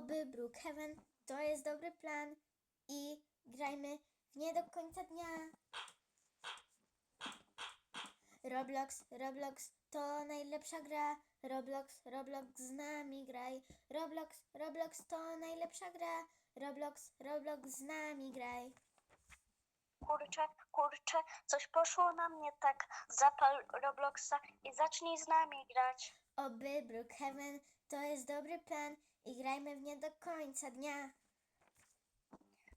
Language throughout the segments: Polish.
Oby Brookhaven to jest dobry plan i grajmy w nie do końca dnia. Roblox, Roblox to najlepsza gra. Roblox, Roblox z nami graj. Roblox, Roblox to najlepsza gra. Roblox, Roblox z nami graj. Kurczę, kurczę, coś poszło na mnie tak. Zapal Robloxa i zacznij z nami grać. Oby Brookhaven to jest dobry plan i grajmy w nie do końca dnia.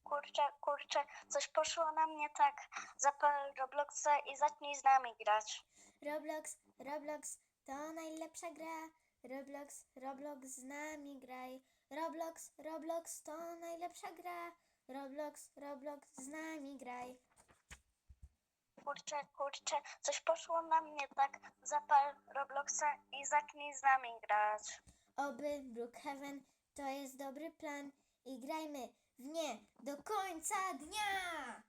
Kurczę, kurczę, coś poszło na mnie tak. Zapal Robloxa i zacznij z nami grać. Roblox, Roblox to najlepsza gra. Roblox, Roblox z nami graj. Roblox, Roblox to najlepsza gra. Roblox, Roblox z nami graj. Kurczę, kurczę, coś poszło na mnie tak. Zapal Robloxa i zacznij z nami grać. Oby Brookhaven to jest dobry plan i grajmy w nie do końca dnia!